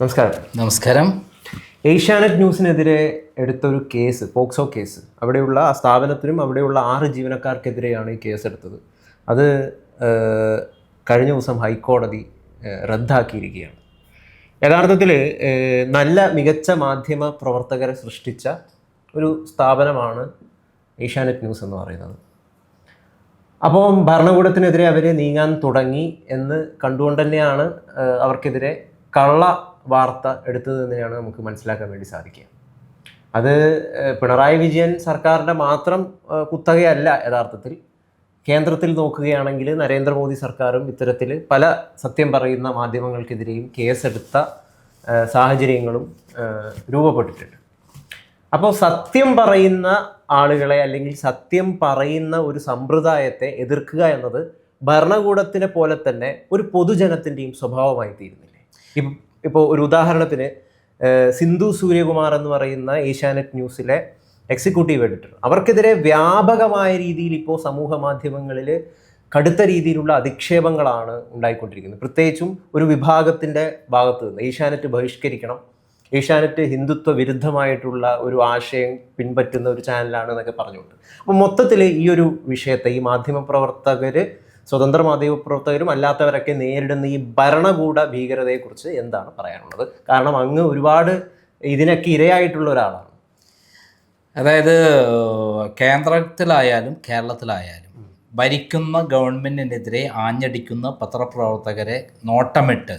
നമസ്കാരം. നമസ്കാരം. ഏഷ്യാനെറ്റ് ന്യൂസിനെതിരെ എടുത്തൊരു കേസ് പോക്സോ കേസ്. അവിടെയുള്ള ആ സ്ഥാപനത്തിനും അവിടെയുള്ള ആറ് ജീവനക്കാർക്കെതിരെയാണ് ഈ കേസ് എടുത്തത് അത് കഴിഞ്ഞ ദിവസം ഹൈക്കോടതി റദ്ദാക്കിയിരിക്കുകയാണ്. യഥാർത്ഥത്തിൽ നല്ല മികച്ച മാധ്യമ പ്രവർത്തകരെ സൃഷ്ടിച്ച ഒരു സ്ഥാപനമാണ് ഏഷ്യാനെറ്റ് ന്യൂസ് എന്ന് പറയുന്നത്. അപ്പോൾ ഭരണകൂടത്തിനെതിരെ അവർ നീങ്ങാൻ തുടങ്ങി എന്ന് കണ്ടുകൊണ്ട് തന്നെയാണ് അവർക്കെതിരെ കള്ള വാർത്ത എടുത്തത് തന്നെയാണ് നമുക്ക് മനസ്സിലാക്കാൻ വേണ്ടി സാധിക്കുക. അത് പിണറായി വിജയൻ സർക്കാരിന്റെ മാത്രം കുത്തകയല്ല യഥാർത്ഥത്തിൽ. കേന്ദ്രത്തിൽ നോക്കുകയാണെങ്കിൽ നരേന്ദ്രമോദി സർക്കാരും ഇത്തരത്തിൽ പല സത്യം പറയുന്ന മാധ്യമങ്ങൾക്കെതിരെയും കേസെടുത്ത സാഹചര്യങ്ങളും രൂപപ്പെട്ടിട്ടുണ്ട്. അപ്പോൾ സത്യം പറയുന്ന ആളുകളെ അല്ലെങ്കിൽ സത്യം പറയുന്ന ഒരു സമ്പ്രദായത്തെ എതിർക്കുക എന്നത് ഭരണകൂടത്തിനെ പോലെ തന്നെ ഒരു പൊതുജനത്തിന്റെയും സ്വഭാവമായി തീരുന്നില്ലേ? ഇപ്പം ഇപ്പോൾ ഒരു ഉദാഹരണത്തിന് സിന്ധു സൂര്യകുമാർ എന്ന് പറയുന്ന ഏഷ്യാനെറ്റ് ന്യൂസിലെ എക്സിക്യൂട്ടീവ് എഡിറ്റർ. അവർക്കെതിരെ വ്യാപകമായ രീതിയിൽ ഇപ്പോൾ സമൂഹ മാധ്യമങ്ങളിൽ കടുത്ത രീതിയിലുള്ള അധിക്ഷേപങ്ങളാണ് ഉണ്ടായിക്കൊണ്ടിരിക്കുന്നത്. പ്രത്യേകിച്ചും ഒരു വിഭാഗത്തിന്റെ ഭാഗത്ത് നിന്ന്. ഏഷ്യാനെറ്റ് ബഹിഷ്കരിക്കണം. ഏഷ്യാനെറ്റ് ഹിന്ദുത്വ വിരുദ്ധമായിട്ടുള്ള ഒരു ആശയം പിൻപറ്റുന്ന ഒരു ചാനലാണ് എന്നൊക്കെ പറഞ്ഞുകൊണ്ട്. അപ്പോൾ മൊത്തത്തിൽ ഈ ഒരു വിഷയത്തെ ഈ മാധ്യമ പ്രവർത്തകർ സ്വതന്ത്ര മാധ്യമ പ്രവർത്തകരും അല്ലാത്തവരൊക്കെ നേരിടുന്ന ഈ ഭരണകൂട ഭീകരതയെക്കുറിച്ച് എന്താണ് പറയാനുള്ളത്? കാരണം അങ്ങ് ഒരുപാട് ഇതിനൊക്കെ ഇരയായിട്ടുള്ള ഒരാളാണ്. അതായത് കേന്ദ്രത്തിലായാലും കേരളത്തിലായാലും ഭരിക്കുന്ന ഗവൺമെന്റിനെതിരെ ആഞ്ഞടിക്കുന്ന പത്രപ്രവർത്തകരെ നോട്ടമിട്ട്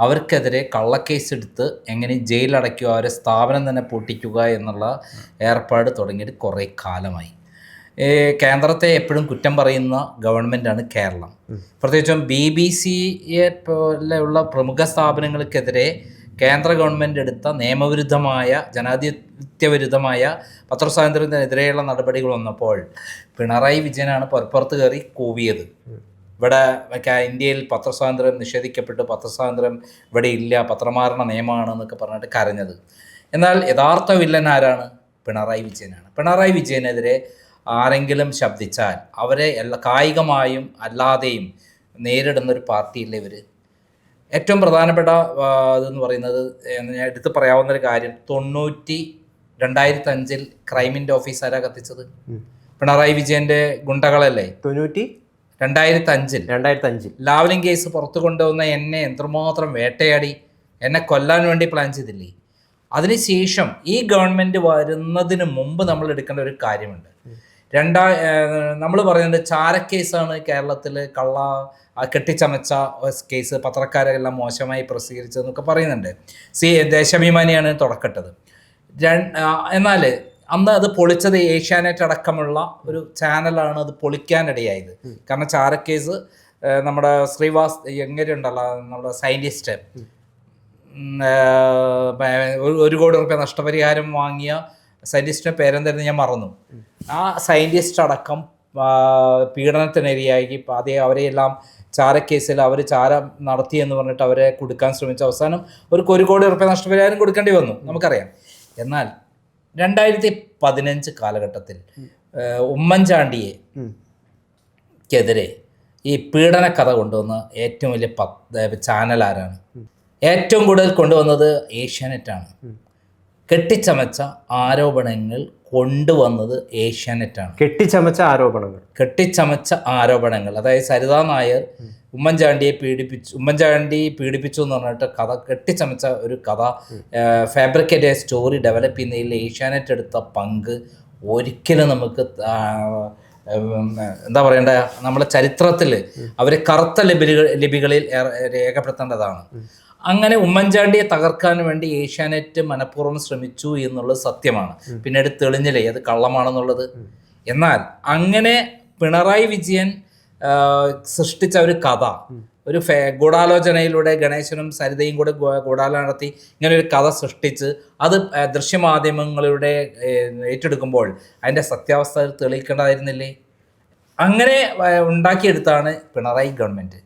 അവർക്കെതിരെ കള്ളക്കേസ് എടുത്ത് എങ്ങനെ ജയിലടയ്ക്കുക അവരെ സ്ഥാപനം തന്നെ പൊട്ടിക്കുക എന്നുള്ള ഏർപ്പാട് തുടങ്ങിയിട്ട് കുറേ കാലമായി. കേന്ദ്രത്തെ എപ്പോഴും കുറ്റം പറയുന്ന ഗവൺമെന്റാണ് കേരളം. പ്രത്യേകിച്ചും ബി ബി സിയെ പോലെയുള്ള പ്രമുഖ സ്ഥാപനങ്ങൾക്കെതിരെ കേന്ദ്ര ഗവൺമെന്റ് എടുത്ത നിയമവിരുദ്ധമായ ജനാധിപത്യവിരുദ്ധമായ പത്രസ്വാതന്ത്ര്യത്തിനെതിരെയുള്ള നടപടികൾ വന്നപ്പോൾ പിണറായി വിജയനാണ് പുറപ്പുറത്ത് കയറി കൂവിയത്. ഇവിടെ ഇന്ത്യയിൽ പത്രസ്വാതന്ത്ര്യം നിഷേധിക്കപ്പെട്ടു പത്രസ്വാതന്ത്ര്യം ഇവിടെ ഇല്ല പത്രമാരണ നിയമമാണ് എന്നൊക്കെ പറഞ്ഞിട്ട് കരഞ്ഞത്. എന്നാൽ യഥാർത്ഥ വില്ലൻ ആരാണ്? പിണറായി വിജയനാണ്. പിണറായി വിജയനെതിരെ ആരെങ്കിലും ശബ്ദിച്ചാൽ അവരെ എല്ലാ കായികമായും അല്ലാതെയും നേരിടുന്ന ഒരു പാർട്ടിയില്ലേ ഇവർ ഏറ്റവും പ്രധാനപ്പെട്ട ഇതെന്ന് പറയുന്നത് ഞാൻ എടുത്ത് പറയാവുന്ന ഒരു കാര്യം തൊണ്ണൂറ്റി രണ്ടായിരത്തി അഞ്ചിൽ ക്രൈമിന്റെ ഓഫീസാരാ കത്തിച്ചത്? പിണറായി വിജയന്റെ ഗുണ്ടകളല്ലേ? തൊണ്ണൂറ്റി രണ്ടായിരത്തി അഞ്ചിൽ രണ്ടായിരത്തി അഞ്ചിൽ ലാവലിംഗ് കേസ് പുറത്തു കൊണ്ടുവന്ന എന്നെ എന്തുമാത്രം വേട്ടയാടി എന്നെ കൊല്ലാൻ വേണ്ടി പ്ലാൻ ചെയ്തില്ലേ? അതിനുശേഷം ഈ ഗവൺമെന്റ് വരുന്നതിന് മുമ്പ് നമ്മൾ എടുക്കേണ്ട ഒരു കാര്യമുണ്ട്. രണ്ടാ നമ്മൾ പറയുന്നത് ചാരക്കേസാണ് കേരളത്തിൽ കള്ള കെട്ടിച്ചമച്ച കേസ് പത്രക്കാരെല്ലാം മോശമായി പ്രസിദ്ധീകരിച്ചതെന്നൊക്കെ പറയുന്നുണ്ട്. സി ദേശാഭിമാനിയാണ് തുടക്കട്ടത്. എന്നാൽ അന്ന് അത് പൊളിച്ചത് ഏഷ്യാനെറ്റ് അടക്കമുള്ള ഒരു ചാനലാണ് അത് പൊളിക്കാനിടയായത്. കാരണം ചാരക്കേസ് നമ്മുടെ ശ്രീവാസ് എങ്ങനെയുണ്ടല്ലോ നമ്മുടെ സയന്റിസ്റ്റ് ഒരു കോടി റുപ്യ നഷ്ടപരിഹാരം വാങ്ങിയ സയന്റിസ്റ്റിന്റെ പേരെന്തായിരുന്നു ഞാൻ മറന്നു. ആ സയന്റിസ്റ്റ് അടക്കം പീഡനത്തിനിരയായി. അതേ അവരെയെല്ലാം ചാരക്കേസിൽ അവർ ചാരം നടത്തി എന്ന് പറഞ്ഞിട്ട് അവരെ കൊടുക്കാൻ ശ്രമിച്ച അവസാനം ഒരു ഒരു കോടി റുപ്യ നഷ്ടപരിഹാരം കൊടുക്കേണ്ടി വന്നു. നമുക്കറിയാം. എന്നാൽ രണ്ടായിരത്തി പതിനഞ്ച് കാലഘട്ടത്തിൽ ഉമ്മൻചാണ്ടിയെ ക്കെതിരെ ഈ പീഡന കഥ കൊണ്ടുവന്ന ഏറ്റവും വലിയ ചാനൽ ആരാണ്? ഏറ്റവും കൂടുതൽ കൊണ്ടുവന്നത് ഏഷ്യാനെറ്റാണ്. കെട്ടിച്ചമച്ച ആരോപണങ്ങൾ കൊണ്ടുവന്നത് ഏഷ്യാനെറ്റാണ്. കെട്ടിച്ചമച്ച ആരോപണങ്ങൾ. കെട്ടിച്ചമച്ച ആരോപണങ്ങൾ. അതായത് സരിതാ നായർ ഉമ്മൻചാണ്ടിയെ പീഡിപ്പിച്ചു. ഉമ്മൻചാണ്ടി പീഡിപ്പിച്ചു എന്ന് പറഞ്ഞിട്ട് കഥ കെട്ടിച്ചമച്ച ഒരു കഥ ഫാബ്രിക്കേറ്റ് സ്റ്റോറി ഡെവലപ്പ് ചെയ്യുന്നതിൽ ഏഷ്യാനെറ്റ് എടുത്ത പങ്ക് ഒരിക്കലും നമുക്ക് എന്താ പറയണ്ട? നമ്മുടെ ചരിത്രത്തിൽ അവരെ കറുത്ത ലിപികൾ ലിപികളിൽ രേഖപ്പെടുത്തേണ്ടതാണ്. അങ്ങനെ ഉമ്മൻചാണ്ടിയെ തകർക്കാൻ വേണ്ടി ഏഷ്യാനെറ്റ് മനഃപൂർവം ശ്രമിച്ചു എന്നുള്ളത് സത്യമാണ്. പിന്നീട് തെളിഞ്ഞില്ലേ അത് കള്ളമാണെന്നുള്ളത്. എന്നാൽ അങ്ങനെ പിണറായി വിജയൻ സൃഷ്ടിച്ച ഒരു കഥ ഒരു ഫേ ഗൂഢാലോചനയിലൂടെ ഗണേശനും സരിതയും കൂടെ ഗൂഢാലോചന നടത്തി ഇങ്ങനെ ഒരു കഥ സൃഷ്ടിച്ച് അത് ദൃശ്യമാധ്യമങ്ങളിലൂടെ ദൃശ്യമാധ്യമങ്ങളുടെ ഏറ്റെടുക്കുമ്പോൾ അതിന്റെ സത്യാവസ്ഥ തെളിയിക്കേണ്ടതായിരുന്നില്ലേ? അങ്ങനെ ഉണ്ടാക്കിയെടുത്താണ് പിണറായി ഗവൺമെന്റ്.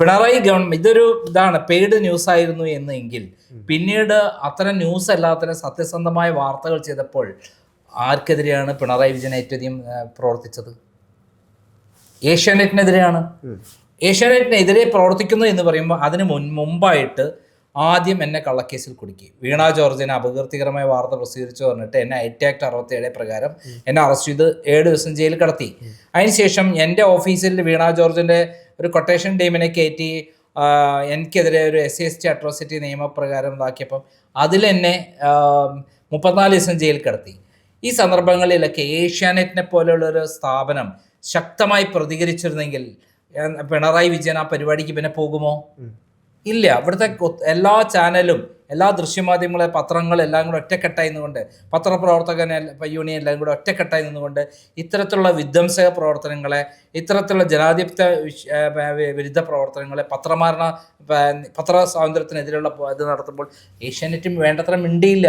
പിണറായി ഗവൺമെന്റ് ഇതൊരു ഇതാണ് പെയ്ഡ് ന്യൂസ് ആയിരുന്നു എന്നെങ്കിൽ പിന്നീട് അത്തരം ന്യൂസ് അല്ലാത്തരം സത്യസന്ധമായ വാർത്തകൾ ചെയ്തപ്പോൾ ആർക്കെതിരെയാണ് പിണറായി വിജയൻ ഏറ്റവും അധികം പ്രവർത്തിച്ചത്? ഏഷ്യാനെറ്റിനെതിരെയാണ്. ഏഷ്യാനെറ്റിനെതിരെ പ്രവർത്തിക്കുന്നു എന്ന് പറയുമ്പോൾ അതിന് മുൻ മുമ്പായിട്ട് ആദ്യം എന്നെ കള്ളക്കേസിൽ കുടുക്കി. വീണ ജോർജിനെ അപകീർത്തികരമായ വാർത്ത പ്രസിദ്ധീകരിച്ചു പറഞ്ഞിട്ട് എന്നെ ഐറ്റി ആക്ട് അറുപത്തിയേഴ് പ്രകാരം എന്നെ അറസ്റ്റ് ചെയ്ത് ഏഴ് ദിവസം ജയിലിൽ കടത്തി. അതിനുശേഷം എന്റെ ഓഫീസിൽ വീണ ജോർജിന്റെ ഒരു കൊട്ടേഷൻ ടീമിനെ കയറ്റി എനിക്കെതിരെ ഒരു S C S T atrocity നിയമപ്രകാരം ഇതാക്കിയപ്പം അതിൽ എന്നെ മുപ്പത്തിനാല് ദിവസം ജയിൽ കിടത്തി. ഈ സന്ദർഭങ്ങളിലൊക്കെ ഏഷ്യാനെറ്റിനെ പോലെയുള്ളൊരു സ്ഥാപനം ശക്തമായി പ്രതികരിച്ചിരുന്നെങ്കിൽ പിണറായി വിജയൻ ആ പരിപാടിക്ക് പിന്നെ പോകുമോ? ഇല്ല. ഇവിടുത്തെ എല്ലാ ചാനലും എല്ലാ ദൃശ്യമാധ്യമങ്ങളെ പത്രങ്ങൾ എല്ലാം കൂടെ ഒറ്റക്കെട്ടായി നിന്നുകൊണ്ട് പത്രപ്രവർത്തകൻ യൂണിയൻ എല്ലാം കൂടെ ഒറ്റക്കെട്ടായി നിന്നുകൊണ്ട് ഇത്തരത്തിലുള്ള വിധ്വംസക പ്രവർത്തനങ്ങളെ ഇത്തരത്തിലുള്ള ജനാധിപത്യ വിരുദ്ധ പ്രവർത്തനങ്ങളെ പത്രമാരണ പത്ര സ്വാതന്ത്ര്യത്തിനെതിരെയുള്ള ഇത് നടത്തുമ്പോൾ ഏഷ്യാനെറ്റും വേണ്ടത്ര മിണ്ടിയില്ല.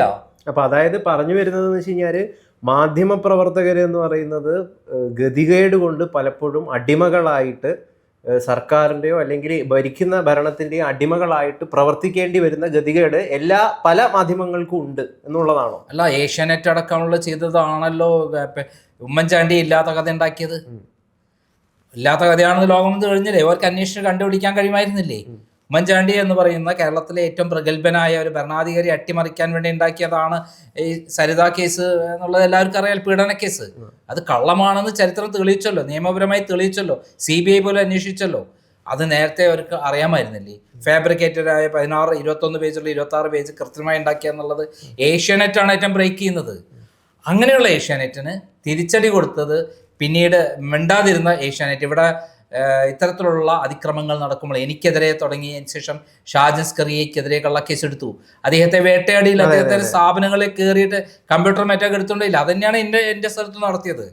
അപ്പൊ അതായത് പറഞ്ഞു വരുന്നത് എന്ന് വെച്ച് കഴിഞ്ഞാൽ മാധ്യമ പ്രവർത്തകർ എന്ന് പറയുന്നത് ഗതികേട് കൊണ്ട് പലപ്പോഴും അടിമകളായിട്ട് ഏഹ്, സർക്കാരിന്റെയോ അല്ലെങ്കിൽ ഭരിക്കുന്ന ഭരണത്തിന്റെയോ അടിമകളായിട്ട് പ്രവർത്തിക്കേണ്ടി വരുന്ന ഗതികേട് എല്ലാ പല മാധ്യമങ്ങൾക്കും ഉണ്ട് എന്നുള്ളതാണോ? അല്ല ഏഷ്യാനെറ്റ് അടക്കമുള്ള ചെയ്തതാണല്ലോ ഉമ്മൻചാണ്ടി ഇല്ലാത്ത കഥ ഉണ്ടാക്കിയത്. ഇല്ലാത്ത കഥയാണെന്ന് ലോകം കഴിഞ്ഞില്ലേ അവർക്ക് അന്വേഷിച്ച് കണ്ടുപിടിക്കാൻ കഴിയുമായിരുന്നില്ലേ? ഉമ്മൻചാണ്ടി എന്ന് പറയുന്ന കേരളത്തിലെ ഏറ്റവും പ്രഗത്ഭനായ ഒരു ഭരണാധികാരി അട്ടിമറിക്കാൻ വേണ്ടി ഉണ്ടാക്കിയതാണ് ഈ സരിത കേസ് എന്നുള്ളത് എല്ലാവർക്കും അറിയാം പീഡന കേസ് അത് കള്ളമാണെന്ന് ചരിത്രം തെളിയിച്ചല്ലോ നിയമപരമായി തെളിയിച്ചല്ലോ സി ബി ഐ പോലും അന്വേഷിച്ചല്ലോ. അത് നേരത്തെ അവർക്ക് അറിയാമായിരുന്നില്ലേ? ഫാബ്രിക്കേറ്റഡ് ആയ പതിനാറ് ഇരുപത്തൊന്ന് പേജുള്ള ഇരുപത്തി ആറ് പേജ് കൃത്യമായി ഉണ്ടാക്കിയ എന്നുള്ളത് ഏഷ്യാനെറ്റാണ് ഏറ്റവും ബ്രേക്ക് ചെയ്യുന്നത്. അങ്ങനെയുള്ള ഏഷ്യാനെറ്റിന് തിരിച്ചടി കൊടുത്തത് പിന്നീട് മിണ്ടാതിരുന്ന ഏഷ്യാനെറ്റ് ഇവിടെ ഇത്തരത്തിലുള്ള അതിക്രമങ്ങൾ നടക്കുമ്പോൾ എനിക്കെതിരെ തുടങ്ങിയതിന് ശേഷം ഷാജൻ സ്കറിയക്കെതിരെ കള്ളക്കേസ് എടുത്തു അദ്ദേഹത്തെ വേട്ടയാടിയിൽ അദ്ദേഹത്തിന്റെ സ്ഥാപനങ്ങളിൽ കയറിയിട്ട് കമ്പ്യൂട്ടർ മറ്റൊക്കെ എടുത്തുകൊണ്ടില്ല അത് തന്നെയാണ് എന്റെ എന്റെ സ്ഥലത്ത് നടത്തിയത്.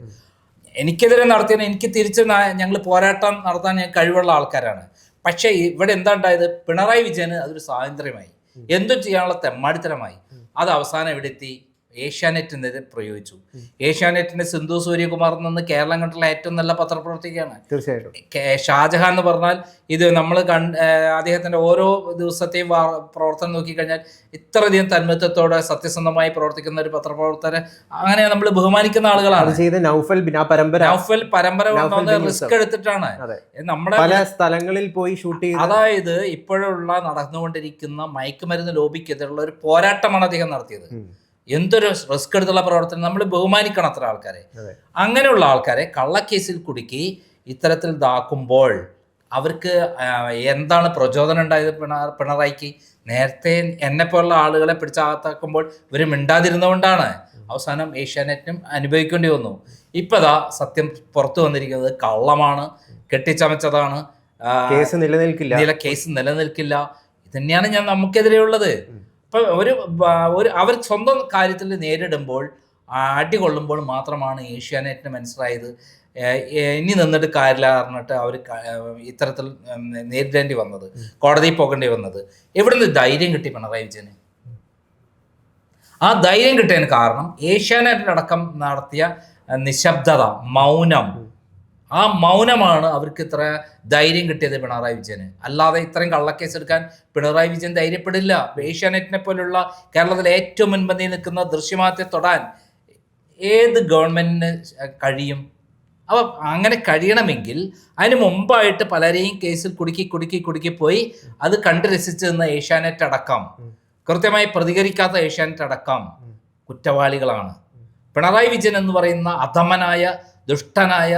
എനിക്കെതിരെ നടത്തിയത് എനിക്ക് തിരിച്ച് ഞങ്ങൾ പോരാട്ടം നടത്താൻ ഞാൻ കഴിവുള്ള ആൾക്കാരാണ്. പക്ഷേ ഇവിടെ എന്താ ഉണ്ടായത്? പിണറായി വിജയന് അതൊരു സ്വാതന്ത്ര്യമായി. എന്തും ചെയ്യാനുള്ള തെമ്മാടിത്തരമായി. അത് അവസാനം ഇവിടെ എത്തി ഏഷ്യാനെറ്റിനെതിരെ പ്രയോഗിച്ചു. ഏഷ്യാനെറ്റിന്റെ സിന്ധു സൂര്യകുമാർ നിന്ന് കേരളം കണ്ടുള്ള ഏറ്റവും നല്ല പത്രപ്രവർത്തകയാണ് തീർച്ചയായിട്ടും. ഷാജഹാൻ എന്ന് പറഞ്ഞാൽ ഇത് നമ്മൾ കണ്ട് അദ്ദേഹത്തിന്റെ ഓരോ ദിവസത്തെയും പ്രവർത്തനം നോക്കിക്കഴിഞ്ഞാൽ ഇത്രയധികം തന്മത്വത്തോടെ സത്യസന്ധമായി പ്രവർത്തിക്കുന്ന ഒരു പത്രപ്രവർത്തകരെ അങ്ങനെ നമ്മൾ ബഹുമാനിക്കുന്ന ആളുകളാണ്. നൗഫൽ പരമ്പര നൗഫൽ പരമ്പര റിസ്ക് എടുത്തിട്ടാണ്. നമ്മുടെ പല സ്ഥലങ്ങളിൽ പോയി ഷൂട്ട് ചെയ്ത് അതായത് ഇപ്പോഴുള്ള നടന്നുകൊണ്ടിരിക്കുന്ന മയക്കുമരുന്ന് ലോബിക്കെതിരുള്ള ഒരു പോരാട്ടമാണ് അദ്ദേഹം നടത്തിയത്. എന്തൊരു റിസ്ക് എടുത്തുള്ള പ്രവർത്തനം? നമ്മൾ ബഹുമാനിക്കണം അത്ര ആൾക്കാരെ. അങ്ങനെയുള്ള ആൾക്കാരെ കള്ളക്കേസിൽ കുടുക്കി ഇത്തരത്തിൽ ഇതാക്കുമ്പോൾ അവർക്ക് എന്താണ് പ്രചോദനം ഉണ്ടായത് പിണ പിണറായിക്ക്? നേരത്തെ എന്നെ പോലുള്ള ആളുകളെ പിടിച്ചാകത്താക്കുമ്പോൾ ഇവർ മിണ്ടാതിരുന്നുകൊണ്ടാണ് അവസാനം ഏഷ്യാനെറ്റും അനുഭവിക്കേണ്ടി വന്നു. ഇപ്പതാ സത്യം പുറത്തു വന്നിരിക്കുന്നത് കള്ളമാണ് കെട്ടിച്ചമച്ചതാണ് കേസ് നിലനിൽക്കില്ല. നില കേസ് നിലനിൽക്കില്ല. തന്നെയാണ് ഞാൻ നമുക്കെതിരെയുള്ളത്. ഇപ്പൊ ഒരു ഒരു അവർ സ്വന്തം കാര്യത്തിൽ നേരിടുമ്പോൾ അടികൊള്ളുമ്പോൾ അടി കൊള്ളുമ്പോൾ മാത്രമാണ് ഏഷ്യാനെറ്റിന് മനസ്സിലായത്. ഇനി നിന്നിട്ട് കാര്യമില്ല പറഞ്ഞിട്ട് അവർ ഇത്തരത്തിൽ നേരിടേണ്ടി വന്നത് കോടതിയിൽ പോകേണ്ടി വന്നത്. എവിടെ നിന്ന് ധൈര്യം കിട്ടി പിണറായി വിജയന്? ആ ധൈര്യം കിട്ടിയതിന് കാരണം ഏഷ്യാനെറ്റിലടക്കം നടത്തിയ നിശബ്ദത മൗനം ആ മൗനമാണ് അവർക്ക് ഇത്ര ധൈര്യം കിട്ടിയത് പിണറായി വിജയന്. അല്ലാതെ ഇത്രയും കള്ളക്കേസ് എടുക്കാൻ പിണറായി വിജയൻ ധൈര്യപ്പെടില്ല. ഏഷ്യാനെറ്റിനെ പോലുള്ള കേരളത്തിലെ ഏറ്റവും മുൻപന്തിയിൽ നിൽക്കുന്ന ദൃശ്യമാത്തെ തൊടാൻ ഏത് ഗവൺമെന്റിന് കഴിയും? അപ്പം അങ്ങനെ കഴിയണമെങ്കിൽ അതിന് മുമ്പായിട്ട് പലരെയും കേസിൽ കുടുക്കി കുടുക്കി കുടുക്കി പോയി അത് കണ്ട് രസിച്ചു നിന്ന ഏഷ്യാനെറ്റ് അടക്കം. കൃത്യമായി പ്രതികരിക്കാത്ത ഏഷ്യാനെറ്റ് അടക്കം കുറ്റവാളികളാണ്. പിണറായി വിജയൻ എന്ന് പറയുന്ന അധമനായ ദുഷ്ടനായ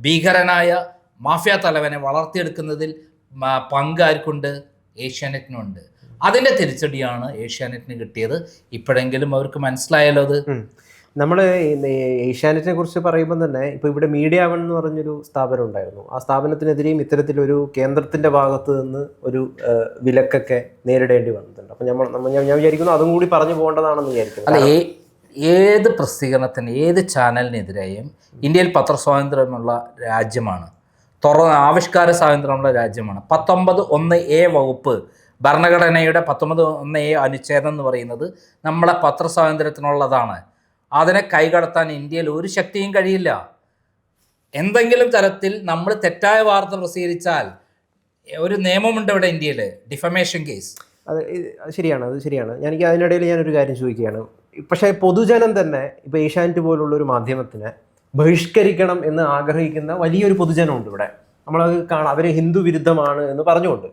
ഭീകരനായ മാഫിയ തലവനെ വളർത്തിയെടുക്കുന്നതിൽ പങ്കാർക്കുണ്ട് പങ്ക് ആർക്കുണ്ട്? ഏഷ്യാനെറ്റിനുണ്ട്. അതിന്റെ തിരിച്ചടിയാണ് ഏഷ്യാനെറ്റിന് കിട്ടിയത്. ഇപ്പോഴെങ്കിലും അവർക്ക് മനസ്സിലായല്ലോ അത്. നമ്മൾ ഏഷ്യാനെറ്റിനെ കുറിച്ച് പറയുമ്പോൾ തന്നെ ഇപ്പോൾ ഇവിടെ മീഡിയ വൺ എന്ന് പറഞ്ഞൊരു സ്ഥാപനം ഉണ്ടായിരുന്നു. ആ സ്ഥാപനത്തിനെതിരെയും ഇത്തരത്തിലൊരു കേന്ദ്രത്തിന്റെ ഭാഗത്ത് നിന്ന് ഒരു വിലക്കൊക്കെ നേരിടേണ്ടി വന്നിട്ടുണ്ട്. അപ്പം നമ്മൾ നമ്മ- ഞാൻ വിചാരിക്കുന്നു അതും കൂടി പറഞ്ഞു പോകേണ്ടതാണെന്ന് വിചാരിക്കുന്നു. ഏത് പ്രസിദ്ധീകരണത്തിന് ഏത് ചാനലിനെതിരെയും ഇന്ത്യയിൽ പത്രസ്വാതന്ത്ര്യമുള്ള രാജ്യമാണ്. തുറന്ന ആവിഷ്കാര സ്വാതന്ത്ര്യമുള്ള രാജ്യമാണ്. പത്തൊമ്പത് ഒന്ന് എ വകുപ്പ് ഭരണഘടനയുടെ പത്തൊമ്പത് ഒന്ന് എ അനുച്ഛേദം എന്ന് പറയുന്നത് നമ്മളെ പത്രസ്വാതന്ത്ര്യത്തിനുള്ളതാണ്. അതിനെ കൈകടത്താൻ ഇന്ത്യയിൽ ഒരു ശക്തിയും കഴിയില്ല. എന്തെങ്കിലും തരത്തിൽ നമ്മൾ തെറ്റായ വാർത്ത പ്രസിദ്ധീകരിച്ചാൽ ഒരു നിയമമുണ്ട് ഇവിടെ ഇന്ത്യയിൽ ഡിഫമേഷൻ കേസ് അത് ശരിയാണ് അത് ശരിയാണ്. ഞാൻ അതിനിടയിൽ ഞാനൊരു കാര്യം ചോദിക്കുകയാണ്. പക്ഷേ പൊതുജനം തന്നെ ഇപ്പോൾ ഏഷ്യാനെറ്റ് പോലുള്ള ഒരു മാധ്യമത്തിനെ ബഹിഷ്കരിക്കണം എന്ന് ആഗ്രഹിക്കുന്ന വലിയൊരു പൊതുജനമുണ്ട് ഇവിടെ. നമ്മളത് കാണാം. അവർ ഹിന്ദു വിരുദ്ധമാണ് എന്ന് പറഞ്ഞുകൊണ്ട്.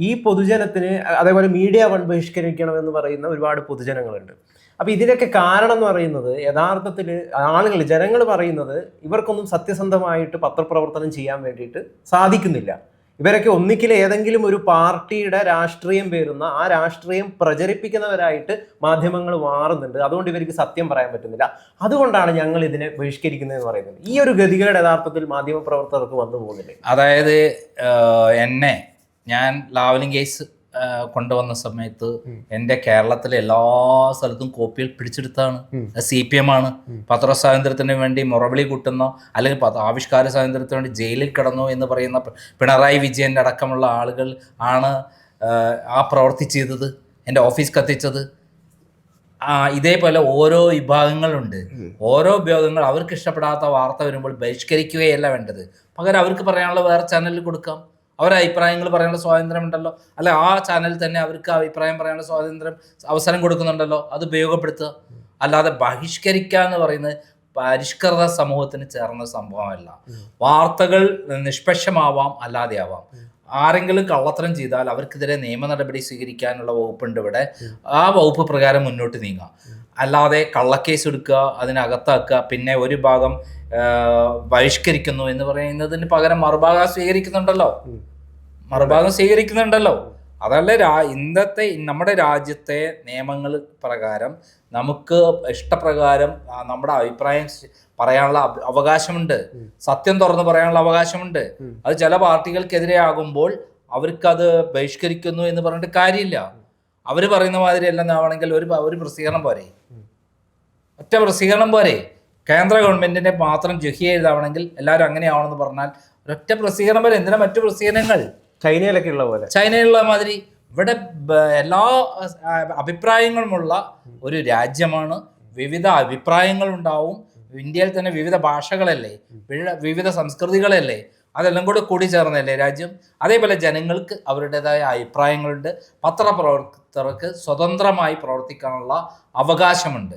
ഈ പൊതുജനത്തിന് അതേപോലെ മീഡിയ വൺ ബഹിഷ്കരിക്കണം എന്ന് പറയുന്ന ഒരുപാട് പൊതുജനങ്ങളുണ്ട്. അപ്പോൾ ഇതിനൊക്കെ കാരണം എന്ന് പറയുന്നത് യഥാർത്ഥത്തിൽ ആളുകൾ ജനങ്ങൾ പറയുന്നത് ഇവർക്കൊന്നും സത്യസന്ധമായിട്ട് പത്രപ്രവർത്തനം ചെയ്യാൻ വേണ്ടിയിട്ട് സാധിക്കുന്നില്ല. ഇവരൊക്കെ ഒന്നിക്കിൽ ഏതെങ്കിലും ഒരു പാർട്ടിയുടെ രാഷ്ട്രീയം പേരുന്ന ആ രാഷ്ട്രീയം പ്രചരിപ്പിക്കുന്നവരായിട്ട് മാധ്യമങ്ങൾ മാറുന്നുണ്ട്. അതുകൊണ്ട് ഇവർക്ക് സത്യം പറയാൻ പറ്റുന്നില്ല. അതുകൊണ്ടാണ് ഞങ്ങൾ ഇതിനെ ബഹിഷ്കരിക്കുന്നതെന്ന് പറയുന്നത്. ഈ ഒരു ഗതികേട് യഥാർത്ഥത്തിൽ മാധ്യമ പ്രവർത്തകർക്ക് വന്നു പോകുന്നില്ലേ? അതായത് എന്നെ ഞാൻ ലാവലിംഗ് കേസ് കൊണ്ടുവന്ന സമയത്ത് എന്റെ കേരളത്തിലെ എല്ലാ സ്ഥലത്തും കോപ്പികൾ പിടിച്ചെടുത്താണ് സി പി എം ആണ്. പത്ര സ്വാതന്ത്ര്യത്തിന് വേണ്ടി മുറവിളി കൂട്ടുന്നോ അല്ലെങ്കിൽ ആവിഷ്കാര സ്വാതന്ത്ര്യത്തിന് വേണ്ടി ജയിലിൽ കിടന്നു എന്ന് പറയുന്ന പിണറായി വിജയന്റെ അടക്കമുള്ള ആളുകൾ ആണ് ആ പ്രവർത്തി ചെയ്തത് എന്റെ ഓഫീസ് കത്തിച്ചത്. ആ ഇതേപോലെ ഓരോ വിഭാഗങ്ങളുണ്ട്. ഓരോ വിഭാഗങ്ങൾ അവർക്ക് ഇഷ്ടപ്പെടാത്ത വാർത്ത വരുമ്പോൾ ബഹിഷ്കരിക്കുകയല്ല വേണ്ടത്. പകരം അവർക്ക് പറയാനുള്ള വേറെ ചാനലിൽ കൊടുക്കാം. അവരുടെ അഭിപ്രായങ്ങൾ പറയാനുള്ള സ്വാതന്ത്ര്യം ഉണ്ടല്ലോ അല്ല ആ ചാനലിൽ തന്നെ അവർക്ക് അഭിപ്രായം പറയാനുള്ള സ്വാതന്ത്ര്യം അവസരം കൊടുക്കുന്നുണ്ടല്ലോ. അത് ഉപയോഗപ്പെടുത്തുക. അല്ലാതെ ബഹിഷ്കരിക്കുക എന്ന് പറയുന്നത് പരിഷ്കൃത സമൂഹത്തിന് ചേർന്ന സംഭവമല്ല. വാർത്തകൾ നിഷ്പക്ഷമാവാം അല്ലാതെ ആവാം ആരെങ്കിലും കള്ളത്തരം ചെയ്താൽ അവർക്കെതിരെ നിയമ നടപടി സ്വീകരിക്കാനുള്ള വകുപ്പുണ്ട് ഇവിടെ. ആ വകുപ്പ് പ്രകാരം മുന്നോട്ട് നീങ്ങാം അല്ലാതെ കള്ളക്കേസ് എടുക്കുക അതിനകത്താക്കുക പിന്നെ ഒരു ഭാഗം ബഹിഷ്കരിക്കുന്നു എന്ന് പറയുന്നതിന് പകരം മറുഭാഗം സ്വീകരിക്കുന്നുണ്ടല്ലോ. മറുഭാഗം സ്വീകരിക്കുന്നുണ്ടല്ലോ. അതല്ല രാ ഇന്നത്തെ നമ്മുടെ രാജ്യത്തെ നിയമങ്ങൾ പ്രകാരം നമുക്ക് ഇഷ്ടപ്രകാരം നമ്മുടെ അഭിപ്രായം പറയാനുള്ള അവ- അവകാശമുണ്ട്. സത്യം തുറന്ന് പറയാനുള്ള അവകാശമുണ്ട്. അത് ചില പാർട്ടികൾക്കെതിരെ ആകുമ്പോൾ അവർക്കത് ബഹിഷ്കരിക്കുന്നു എന്ന് പറഞ്ഞിട്ട് കാര്യമില്ല. അവർ പറയുന്ന മാതിരി എല്ലാം ആവണമെങ്കിൽ ഒരു ഒരു പ്രസിദ്ധീകരണം പോരെ. ഒറ്റ പ്രസിദ്ധീകരണം പോരെ. കേന്ദ്ര ഗവൺമെന്റിനെ മാത്രം ജഹിയ എഴുതാവണമെങ്കിൽ എല്ലാവരും അങ്ങനെ ആവണമെന്ന് പറഞ്ഞാൽ ഒരൊറ്റ പ്രസിദ്ധീകരണം വരെ എന്തിനാ മറ്റു പ്രസിദ്ധീകരണങ്ങൾ? ചൈനയിലൊക്കെ ഉള്ള പോലെ. ചൈനയിലുള്ള മാതിരി ഇവിടെ എല്ലാ അഭിപ്രായങ്ങളുമുള്ള ഒരു രാജ്യമാണ്. വിവിധ അഭിപ്രായങ്ങൾ ഉണ്ടാവും ഇന്ത്യയിൽ തന്നെ വിവിധ ഭാഷകളല്ലേ വിവിധ സംസ്കൃതികളല്ലേ അതെല്ലാം കൂടെ കൂടി ചേർന്നല്ലേ രാജ്യം? അതേപോലെ ജനങ്ങൾക്ക് അവരുടേതായ അഭിപ്രായങ്ങളുണ്ട്. പത്രപ്രവർത്തകർക്ക് സ്വതന്ത്രമായി പ്രവർത്തിക്കാനുള്ള അവകാശമുണ്ട്.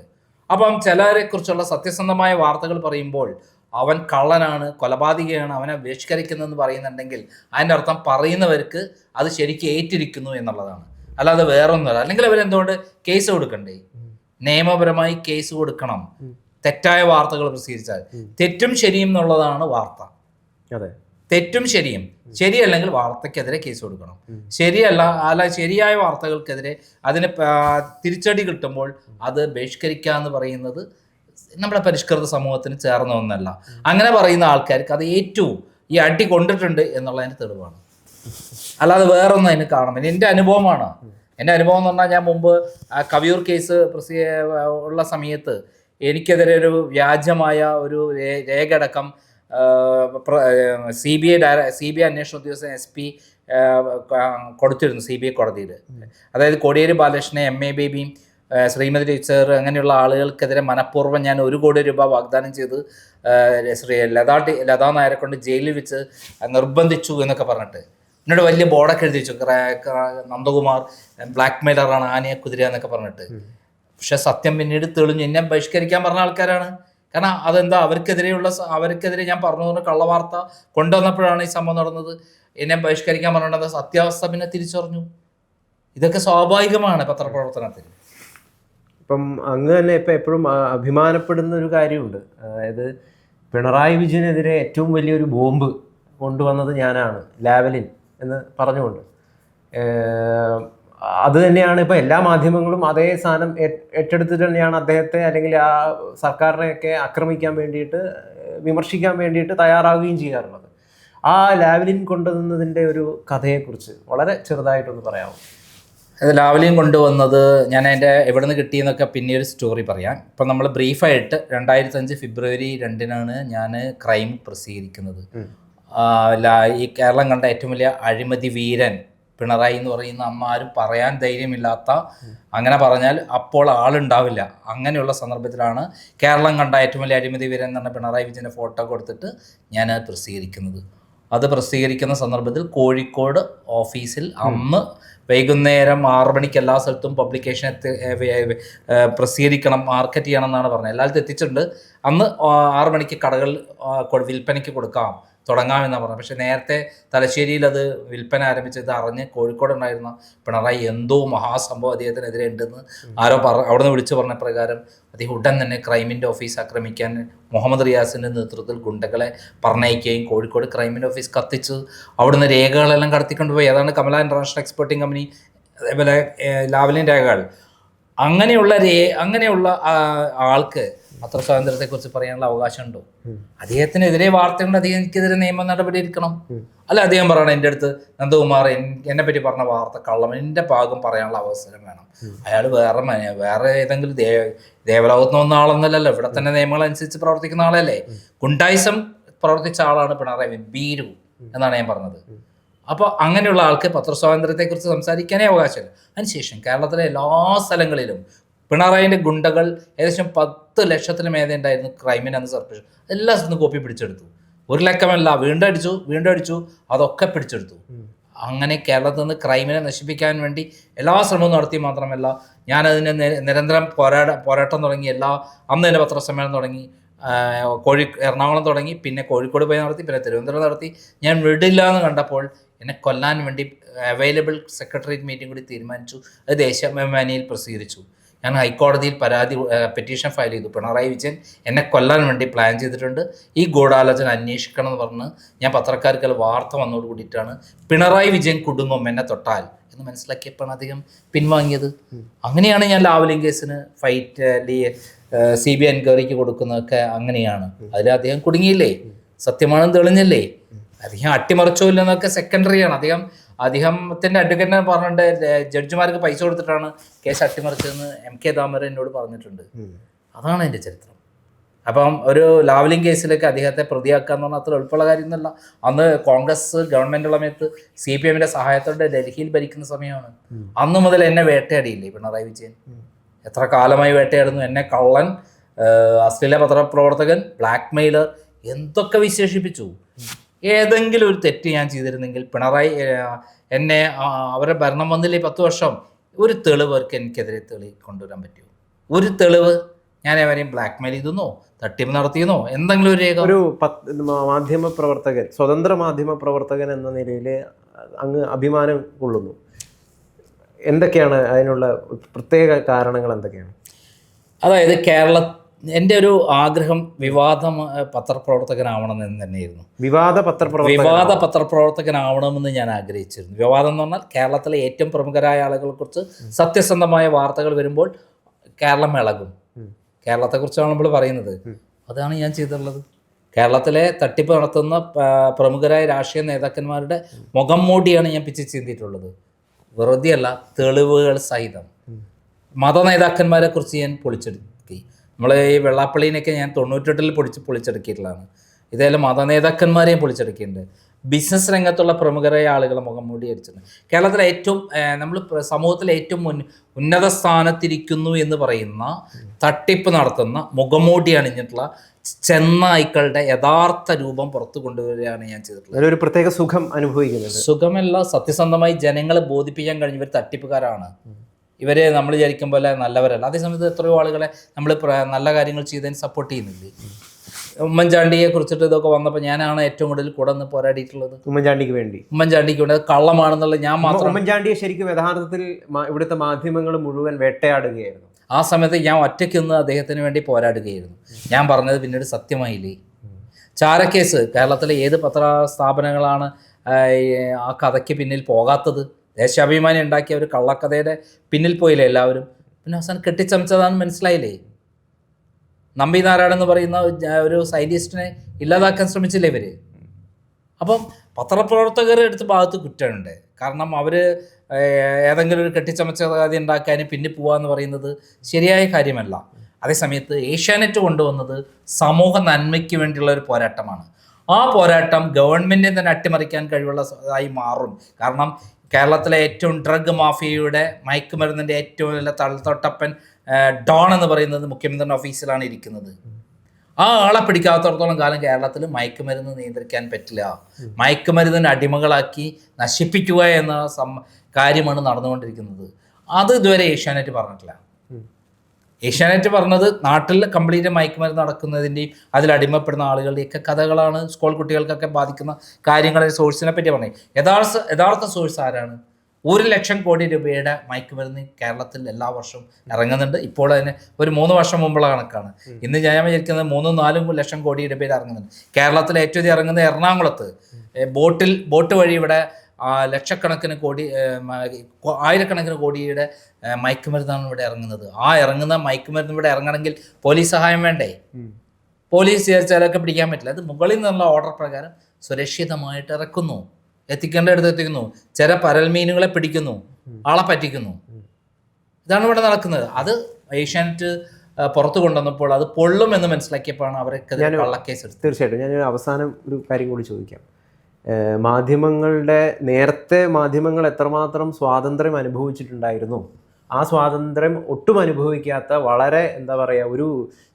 അപ്പം ചിലരെ കുറിച്ചുള്ള സത്യസന്ധമായ വാർത്തകൾ പറയുമ്പോൾ അവൻ കള്ളനാണ് കൊലപാതകയാണ് അവനെ ബഹിഷ്കരിക്കുന്നതെന്ന് പറയുന്നുണ്ടെങ്കിൽ അതിന്റെ അർത്ഥം പറയുന്നവർക്ക് അത് ശരിക്കും ഏറ്റിരിക്കുന്നു എന്നുള്ളതാണ്. അല്ലാതെ വേറൊന്നുമല്ല. അല്ലെങ്കിൽ അവരെന്തുകൊണ്ട് കേസ് കൊടുക്കണ്ടേ? നിയമപരമായി കേസ് കൊടുക്കണം. തെറ്റായ വാർത്തകൾ പ്രസിദ്ധീകരിച്ചാൽ. തെറ്റും ശരിയും എന്നുള്ളതാണ് വാർത്ത. അതെ. തെറ്റും ശരിയും. ശരിയല്ലെങ്കിൽ വാർത്തക്കെതിരെ കേസ് കൊടുക്കണം. ശരിയല്ല അല്ല ശരിയായ വാർത്തകൾക്കെതിരെ അതിന് തിരിച്ചടി കിട്ടുമ്പോൾ അത് ബഹിഷ്കരിക്കുക എന്ന് പറയുന്നത് നമ്മുടെ പരിഷ്കൃത സമൂഹത്തിന് ചേർന്ന ഒന്നല്ല. അങ്ങനെ പറയുന്ന ആൾക്കാർക്ക് അത് ഏറ്റവും ഈ അടി കൊണ്ടിട്ടുണ്ട് എന്നുള്ളതിന് തെളിവാണ്. അല്ലാതെ വേറൊന്നും അതിന് കാണും. എന്റെ അനുഭവമാണ്. എന്റെ അനുഭവം എന്ന് പറഞ്ഞാൽ ഞാൻ മുമ്പ് ആ കവിയൂർ കേസ് ഉള്ള സമയത്ത് എനിക്കെതിരെ ഒരു വ്യാജമായ ഒരു രേഖ അടക്കം C B I diary C B I അന്വേഷണ ഉദ്യോഗസ്ഥൻ എസ് പി കൊടുത്തിരുന്നു സി ബി ഐ കോടതിയിൽ അതായത് കോടിയേരി ബാലകൃഷ്ണൻ എം എ ബേബിയും ശ്രീമതി ടീച്ചർ അങ്ങനെയുള്ള ആളുകൾക്കെതിരെ മനഃപൂർവം ഞാൻ ഒരു കോടി രൂപ വാഗ്ദാനം ചെയ്ത് ശ്രീ ലതാ ടി ലതാ നായരെ കൊണ്ട് ജയിലിൽ വെച്ച് നിർബന്ധിച്ചു എന്നൊക്കെ പറഞ്ഞിട്ട്. എന്നോട് വലിയ ബോർഡൊക്കെ എഴുതി വെച്ചു. നന്ദകുമാർ ബ്ലാക്ക് മെയിലറാണ് ആനയെ കുതിര എന്നൊക്കെ പറഞ്ഞിട്ട് പക്ഷെ സത്യം പിന്നീട് തെളിഞ്ഞു. എന്നെ ബഹിഷ്കരിക്കാൻ പറഞ്ഞ ആൾക്കാരാണ്. കാരണം അതെന്താ? അവർക്കെതിരെയുള്ള അവർക്കെതിരെ ഞാൻ പറഞ്ഞു പറഞ്ഞ കള്ളവാർത്ത കൊണ്ടുവന്നപ്പോഴാണ് ഈ സംഭവം നടന്നത്. എന്നെ ബഹിഷ്കരിക്കാൻ പറഞ്ഞത് സത്യാവസ്ഥ പിന്നെ തിരിച്ചറിഞ്ഞു. ഇതൊക്കെ സ്വാഭാവികമാണ് പത്രപ്രവർത്തനത്തിൽ. ഇപ്പം അങ്ങ് തന്നെ ഇപ്പം എപ്പോഴും അഭിമാനപ്പെടുന്ന ഒരു കാര്യമുണ്ട്. അതായത് പിണറായി വിജയനെതിരെ ഏറ്റവും വലിയൊരു ബോംബ് കൊണ്ടുവന്നത് ഞാനാണ് ലാവലിൻ എന്ന് പറഞ്ഞുകൊണ്ട്. അത് തന്നെയാണ് ഇപ്പോൾ എല്ലാ മാധ്യമങ്ങളും അതേ സാധനം ഏറ്റെടുത്തിട്ട് തന്നെയാണ് അദ്ദേഹത്തെ അല്ലെങ്കിൽ ആ സർക്കാരിനെയൊക്കെ ആക്രമിക്കാൻ വേണ്ടിയിട്ട് വിമർശിക്കാൻ വേണ്ടിയിട്ട് തയ്യാറാവുകയും ചെയ്യാറുള്ളത്. ആ ലാവലിൻ കൊണ്ടുവന്നതിന്റെ ഒരു കഥയെക്കുറിച്ച് വളരെ ചെറുതായിട്ടൊന്ന് പറയാമോ? അത് ലാവലിൻ കൊണ്ടുവന്നത് ഞാൻ അതിന്റെ എവിടെ നിന്ന് കിട്ടിയെന്നൊക്കെ പിന്നെ ഒരു സ്റ്റോറി പറയാം. ഇപ്പം നമ്മൾ ബ്രീഫായിട്ട് രണ്ടായിരത്തി അഞ്ച് ഫെബ്രുവരി രണ്ടിനാണ് ഞാൻ ക്രൈം പ്രസിദ്ധീകരിക്കുന്നത്. ഈ കേരളം കണ്ട ഏറ്റവും വലിയ അഴിമതി വീരൻ പിണറായി എന്ന് പറയുന്ന അമ്മ ആരും പറയാൻ ധൈര്യമില്ലാത്ത അങ്ങനെ പറഞ്ഞാൽ അപ്പോൾ ആളുണ്ടാവില്ല. അങ്ങനെയുള്ള സന്ദർഭത്തിലാണ് കേരളം കണ്ട ഏറ്റവും വലിയ അഴിമതി വീരൻ എന്ന് പറഞ്ഞ പിണറായി വിജയന്റെ ഫോട്ടോ കൊടുത്തിട്ട് ഞാൻ അത് പ്രസിദ്ധീകരിക്കുന്നത്. അത് പ്രസിദ്ധീകരിക്കുന്ന സന്ദർഭത്തിൽ കോഴിക്കോട് ഓഫീസിൽ അന്ന് വൈകുന്നേരം ആറു മണിക്ക് എല്ലാ സ്ഥലത്തും പബ്ലിക്കേഷൻ എത്തി പ്രസിദ്ധീകരിക്കണം മാർക്കറ്റ് ചെയ്യണം എന്നാണ് പറഞ്ഞത്. എല്ലായിടത്തും എത്തിച്ചിട്ടുണ്ട്. അന്ന് ആറു മണിക്ക് കടകൾ വിൽപ്പനയ്ക്ക് കൊടുക്കാം. തുടങ്ങാമെന്നാണ് പറഞ്ഞത്. പക്ഷേ നേരത്തെ തലശ്ശേരിയിൽ അത് വിൽപ്പന ആരംഭിച്ചത് അറിഞ്ഞ് കോഴിക്കോട് ഉണ്ടായിരുന്ന പിണറായി എന്തോ മഹാസംഭവം അദ്ദേഹത്തിനെതിരെ ഉണ്ടെന്ന് ആരോ പറ അവിടെ നിന്ന് വിളിച്ചു പറഞ്ഞ പ്രകാരം അദ്ദേഹം ഉടൻ തന്നെ ക്രൈമിന്റെ ഓഫീസ് ആക്രമിക്കാൻ മുഹമ്മദ് റിയാസിന്റെ നേതൃത്വത്തിൽ ഗുണ്ടകളെ പറഞ്ഞയക്കുകയും കോഴിക്കോട് ക്രൈമിന്റെ ഓഫീസ് കത്തിച്ച് അവിടുന്ന് രേഖകളെല്ലാം കടത്തിക്കൊണ്ടുപോയി അതാണ് കമല ഇന്റർനാഷണൽ എക്സ്പോർട്ടിംഗ് കമ്പനി അതേപോലെ ലാവലിൻ രേഖകൾ. അങ്ങനെയുള്ള രേ അങ്ങനെയുള്ള ആൾക്ക് പത്രസ്വാതന്ത്ര്യത്തെക്കുറിച്ച് പറയാനുള്ള അവകാശമുണ്ടോ? അദ്ദേഹത്തിനെതിരെ വാർത്തയുണ്ട് അദ്ദേഹത്തിനെതിരെ നിയമ നടപടി എടുക്കണം. അല്ല അദ്ദേഹം പറയണം എന്റെ അടുത്ത് നന്ദകുമാർ എന്നെ പറ്റി പറഞ്ഞ വാർത്ത കള്ളം എന്റെ ഭാഗം പറയാനുള്ള അവസരം വേണം. അയാൾ വേറെ വേറെ ഏതെങ്കിലും ദേ ദേവലോകത്ത് നിന്ന വന്ന ആളൊന്നല്ലല്ലോ. ഇവിടെ തന്നെ നിയമങ്ങൾ അനുസരിച്ച് പ്രവർത്തിക്കുന്ന ആളല്ലേ. ഗുണ്ടായിസം പ്രവർത്തിച്ച ആളാണ് പിണറായി ബീരു എന്നാണ് ഞാൻ പറഞ്ഞത്. അപ്പോൾ അങ്ങനെയുള്ള ആൾക്ക് പത്രസ്വാതന്ത്ര്യത്തെക്കുറിച്ച് സംസാരിക്കാനേ അവകാശമില്ല. അതിനുശേഷം കേരളത്തിലെ എല്ലാ സ്ഥലങ്ങളിലും പിണറായിന്റെ ഗുണ്ടകൾ ഏകദേശം പത്ത് ലക്ഷത്തിന് മേലെ ഉണ്ടായിരുന്നു ക്രൈമിന് അന്ന് സർപ്പേഷൻ എല്ലാ സ്ഥലത്തും കോപ്പി പിടിച്ചെടുത്തു. ഒരു ലക്കമല്ല വീണ്ടും അടിച്ചു വീണ്ടും അടിച്ചു അതൊക്കെ പിടിച്ചെടുത്തു. അങ്ങനെ കേരളത്തിൽ നിന്ന് ക്രൈമിനെ നശിപ്പിക്കാൻ വേണ്ടി എല്ലാ ശ്രമവും നടത്തി മാത്രമല്ല ഞാനതിന് നിരന്തരം പോരാട പോരാട്ടം തുടങ്ങി എല്ലാ അന്ന് തന്നെ പത്രസമ്മേളനം തുടങ്ങി കോഴി എറണാകുളം തുടങ്ങി പിന്നെ കോഴിക്കോട് പോയി നടത്തി പിന്നെ തിരുവനന്തപുരം നടത്തി. ഞാൻ വിടില്ല എന്ന് കണ്ടപ്പോൾ എന്നെ കൊല്ലാൻ വേണ്ടി അവൈലബിൾ സെക്രട്ടേറിയറ്റ് മീറ്റിംഗ് കൂടി തീരുമാനിച്ചു. അത് ദേശാഭിമാനിയിൽ പ്രസിദ്ധീകരിച്ചു. ഞാൻ ഹൈക്കോടതിയിൽ പരാതി പെറ്റീഷൻ ഫയൽ ചെയ്തു. പിണറായി വിജയൻ എന്നെ കൊല്ലാൻ വേണ്ടി പ്ലാൻ ചെയ്തിട്ടുണ്ട്. ഈ ഗൂഢാലോചന അന്വേഷിക്കണം എന്ന് പറഞ്ഞ് ഞാൻ പത്രക്കാർക്ക് വാർത്ത വന്നോട് കൂടിയിട്ടാണ് പിണറായി വിജയൻ കുടുംബം എന്നെ തൊട്ടാൽ എന്ന് മനസ്സിലാക്കിയപ്പോഴാണ് അദ്ദേഹം പിൻവാങ്ങിയത്. അങ്ങനെയാണ് ഞാൻ ലാവലിംഗ് കേസിന് ഫൈറ്റ് അല്ലെങ്കിൽ സി ബി ഐ എൻക്വയറിക്ക് കൊടുക്കുന്നതൊക്കെ അങ്ങനെയാണ്. അതിൽ അദ്ദേഹം കുടുങ്ങിയില്ലേ? സത്യമാണെന്ന് തെളിഞ്ഞല്ലേ? അദ്ദേഹം അട്ടിമറിച്ചോ ഇല്ലെന്നൊക്കെ സെക്കൻഡറിയാണ് അദ്ദേഹം അദ്ദേഹത്തിന്റെ അഡ്വക്കേറ്റിനെ പറഞ്ഞിട്ട് ജഡ്ജിമാർക്ക് പൈസ കൊടുത്തിട്ടാണ് കേസ് അട്ടിമറിച്ചതെന്ന് എം കെ ദാമോദരൻ എന്നോട് പറഞ്ഞിട്ടുണ്ട്. അതാണ് എന്റെ ചരിത്രം. അപ്പം ഒരു ലാവലിംഗ് കേസിലേക്ക് അദ്ദേഹത്തെ പ്രതിയാക്കുക എന്ന് പറഞ്ഞാൽ അത്ര എളുപ്പമുള്ള കാര്യമൊന്നുമല്ല അന്ന് കോൺഗ്രസ് ഗവൺമെന്റ് സമയത്ത് സി പി എമ്മിന്റെ സഹായത്തോടെ ഡൽഹിയിൽ ഭരിക്കുന്ന സമയമാണ്. അന്ന് മുതൽ എന്നെ വേട്ടയാടിയില്ലേ പിണറായി വിജയൻ? എത്ര കാലമായി വേട്ടയാടുന്നു? എന്നെ കള്ളൻ അശ്ലീല പത്രപ്രവർത്തകൻ ബ്ലാക്ക് മെയിലർ എന്തൊക്കെ വിശേഷിപ്പിച്ചു? ഏതെങ്കിലും ഒരു തെറ്റ് ഞാൻ ചെയ്തിരുന്നെങ്കിൽ പിണറായി എന്നെ അവരുടെ ഭരണം വന്നില്ലേ പത്ത് വർഷം ഒരു തെളിവ് അവർക്ക് എനിക്കെതിരെ തെളി കൊണ്ടുവരാൻ പറ്റുമോ? ഒരു തെളിവ് ഞാൻ അവരെയും ബ്ലാക്ക്മെയിൽ ചെയ്തെന്നോ തട്ടിപ്പ് നടത്തിയെന്നോ എന്തെങ്കിലും ഒരു രേഖ ഒരു മാധ്യമ പ്രവർത്തകൻ സ്വതന്ത്ര മാധ്യമ പ്രവർത്തകൻ എന്ന നിലയിൽ അങ്ങ് അഭിമാനം കൊള്ളുന്നു. എന്തൊക്കെയാണ് അതിനുള്ള പ്രത്യേക കാരണങ്ങൾ എന്തൊക്കെയാണ്? അതായത് കേരള എന്റെ ഒരു ആഗ്രഹം വിവാദ പത്രപ്രവർത്തകനാവണം എന്ന് തന്നെയായിരുന്നു. വിവാദ പത്രപ്രവർത്തക വിവാദ പത്രപ്രവർത്തകനാവണമെന്ന് ഞാൻ ആഗ്രഹിച്ചിരുന്നു. വിവാദം എന്ന് പറഞ്ഞാൽ കേരളത്തിലെ ഏറ്റവും പ്രമുഖരായ ആളുകളെ കുറിച്ച് സത്യസന്ധമായ വാർത്തകൾ വരുമ്പോൾ കേരളം ഇളകും. കേരളത്തെക്കുറിച്ചാണ് നമ്മൾ പറയുന്നത്. അതാണ് ഞാൻ ചെയ്തിട്ടുള്ളത്. കേരളത്തിലെ തട്ടിപ്പ് നടത്തുന്ന പ്രമുഖരായ രാഷ്ട്രീയ നേതാക്കന്മാരുടെ മുഖം മൂടിയാണ് ഞാൻ പിച്ച് ചിന്തിയിട്ടുള്ളത്. വെറുതെയല്ല തെളിവുകൾ സഹിതം. മത നേതാക്കന്മാരെ കുറിച്ച് ഞാൻ പൊളിച്ചെടുക്കി നമ്മൾ ഈ വെള്ളാപ്പള്ളീനെയൊക്കെ ഞാൻ തൊണ്ണൂറ്റെട്ടിൽ പൊളിച്ച് പൊളിച്ചെടുക്കിയിട്ടുള്ളതാണ്. ഇതേപോലെ മത നേതാക്കന്മാരെയും പൊളിച്ചെടുക്കിയിട്ടുണ്ട്. ബിസിനസ് രംഗത്തുള്ള പ്രമുഖരായ ആളുകളെ മുഖം മൂടി അടിച്ചിട്ടുണ്ട്. കേരളത്തിലെ ഏറ്റവും നമ്മൾ സമൂഹത്തിലെ ഏറ്റവും മുൻ ഉന്നത സ്ഥാനത്തിരിക്കുന്നു എന്ന് പറയുന്ന തട്ടിപ്പ് നടത്തുന്ന മുഖംമൂടി അണിഞ്ഞിട്ടുള്ള ചെന്നായ്ക്കളുടെ യഥാർത്ഥ രൂപം പുറത്തു കൊണ്ടുവരികയാണ് ഞാൻ ചെയ്തിട്ടുള്ളത്. ഒരു പ്രത്യേക സുഖം അനുഭവിക്കുന്നത് സുഖമല്ല സത്യസന്ധമായി ജനങ്ങളെ ബോധിപ്പിക്കാൻ കഴിഞ്ഞ ഇവർ തട്ടിപ്പുകാരാണ് ഇവരെ നമ്മൾ വിചാരിക്കും പോലെ നല്ലവരല്ല. അതേസമയത്ത് എത്രയോ ആളുകളെ നമ്മൾ നല്ല കാര്യങ്ങൾ ചെയ്തതിന് സപ്പോർട്ട് ചെയ്യുന്നില്ലേ ഉമ്മൻചാണ്ടിയെ കുറിച്ചിട്ട് ഇതൊക്കെ വന്നപ്പോൾ ഞാനാണ് ഏറ്റവും കൂടുതൽ കൂടെ നിന്ന് പോരാടിയിട്ടുള്ളത്. ഉമ്മൻചാണ്ടിക്ക് വേണ്ടി. ഉമ്മൻചാണ്ടിക്ക് വേണ്ടി അത് കള്ളമാണെന്നുള്ള ഞാൻ മാത്രം ഉമ്മൻചാണ്ടിയെ ശരിക്കും യഥാർത്ഥത്തിൽ ഇവിടുത്തെ മാധ്യമങ്ങൾ മുഴുവൻ വേട്ടയാടുകയായിരുന്നു. ആ സമയത്ത് ഞാൻ ഒറ്റയ്ക്ക് നിന്ന് അദ്ദേഹത്തിന് വേണ്ടി പോരാടുകയായിരുന്നു. ഞാൻ പറഞ്ഞത് പിന്നീട് സത്യമായില്ലേ? ചാരക്കേസ് കേരളത്തിലെ ഏത് പത്ര സ്ഥാപനങ്ങളാണ് ആ കഥയ്ക്ക് പിന്നിൽ പോകാത്തത്? ദേശാഭിമാനി ഉണ്ടാക്കിയ ഒരു കള്ളക്കഥയുടെ പിന്നിൽ പോയില്ലേ എല്ലാവരും? പിന്നെ അവസാനം കെട്ടിച്ചമച്ചതാന്ന് മനസ്സിലായില്ലേ? നമ്പി നാരായണൻ എന്ന് പറയുന്ന ഒരു സയന്റിസ്റ്റിനെ ഇല്ലാതാക്കാൻ ശ്രമിച്ചില്ലേ ഇവർ? അപ്പം പത്രപ്രവർത്തകർ എടുത്ത് ഭാഗത്ത് കുറ്റമുണ്ട് കാരണം അവർ ഏതെങ്കിലും ഒരു കെട്ടിച്ചമച്ച കഥ ഉണ്ടാക്കാൻ പിന്നെ പോവാന്ന് പറയുന്നത് ശരിയായ കാര്യമല്ല. അതേസമയത്ത് ഏഷ്യാനെറ്റ് കൊണ്ടുവന്നത് സമൂഹ നന്മയ്ക്ക് വേണ്ടിയുള്ള ഒരു പോരാട്ടമാണ്. ആ പോരാട്ടം ഗവൺമെന്റിനെ തന്നെ അട്ടിമറിക്കാൻ കഴിവുള്ള ആയി മാറും. കാരണം കേരളത്തിലെ ഏറ്റവും ഡ്രഗ് മാഫിയയുടെ മയക്കുമരുന്നിന്റെ ഏറ്റവും നല്ല തള്ളത്തൊട്ടപ്പൻ ഡോൺ എന്ന് പറയുന്നത് മുഖ്യമന്ത്രിയുടെ ഓഫീസിലാണ് ഇരിക്കുന്നത്. ആ ആളെ പിടിക്കാത്തടത്തോളം കാലം കേരളത്തിൽ മയക്കുമരുന്ന് നിയന്ത്രിക്കാൻ പറ്റില്ല. മയക്കുമരുന്നിന് അടിമകളാക്കി നശിപ്പിക്കുക എന്ന സം കാര്യമാണ് നടന്നുകൊണ്ടിരിക്കുന്നത്. അത് ഇതുവരെ ഏഷ്യാനെറ്റ് പറഞ്ഞിട്ടില്ല. ഏഷ്യാനെറ്റ് പറഞ്ഞത് നാട്ടിൽ കംപ്ലീറ്റ് മയക്കുമരുന്ന് നടക്കുന്നതിന്റെയും അതിൽ അടിമപ്പെടുന്ന ആളുകളുടെയൊക്കെ കഥകളാണ് സ്കൂൾ കുട്ടികൾക്കൊക്കെ ബാധിക്കുന്ന കാര്യങ്ങളെ സോഴ്സിനെ പറ്റി പറഞ്ഞത്. യഥാർത്ഥ യഥാർത്ഥ സോഴ്സ് ആരാണ്? ഒരു ലക്ഷം കോടി രൂപയുടെ മയക്കുമരുന്ന് കേരളത്തിൽ എല്ലാ വർഷവും ഇറങ്ങുന്നുണ്ട്. ഇപ്പോൾ അതിന് ഒരു മൂന്ന് വർഷം മുമ്പുള്ള കണക്കാണ്. ഇന്ന് ഞാൻ വിചാരിക്കുന്നത് മൂന്നും നാലും ലക്ഷം കോടി രൂപയിൽ ഇറങ്ങുന്നുണ്ട്. കേരളത്തിൽ ഏറ്റവും അധികം ഇറങ്ങുന്നത് എറണാകുളത്ത്. ബോട്ടിൽ ബോട്ട് വഴി ഇവിടെ ലക്ഷക്കണക്കിന് കോടി ആയിരക്കണക്കിന് കോടിയുടെ മയക്കുമരുന്നാണ് ഇവിടെ ഇറങ്ങുന്നത്. ആ ഇറങ്ങുന്ന മയക്കുമരുന്ന് ഇവിടെ ഇറങ്ങണമെങ്കിൽ പോലീസ് സഹായം വേണ്ടേ? പോലീസ് ചേർച്ചാലൊക്കെ പിടിക്കാൻ പറ്റില്ല. അത് മുകളിൽ നിന്നുള്ള ഓർഡർ പ്രകാരം സുരക്ഷിതമായിട്ട് ഇറക്കുന്നു. എത്തിക്കേണ്ട അടുത്ത് എത്തിക്കുന്നു. ചില പരൽമീനുകളെ പിടിക്കുന്നു. ആളെ പറ്റിക്കുന്നു. ഇതാണ് ഇവിടെ നടക്കുന്നത്. അത് ഏഷ്യാനെറ്റ് ആ, പുറത്തു കൊണ്ടുവന്നപ്പോൾ അത് പൊള്ളും എന്ന് മനസ്സിലാക്കിയപ്പോഴാണ് അവർക്ക് കള്ളക്കേസ് തീർച്ചയായിട്ടും ഞാൻ അവസാനം ഒരു കാര്യം കൂടി ചോദിക്കാം. മാധ്യമങ്ങളുടെ നേരത്തെ മാധ്യമങ്ങൾ എത്രമാത്രം സ്വാതന്ത്ര്യം അനുഭവിച്ചിട്ടുണ്ടായിരുന്നു? ആ സ്വാതന്ത്ര്യം ഒട്ടും അനുഭവിക്കാത്ത വളരെ എന്താ പറയുക ഒരു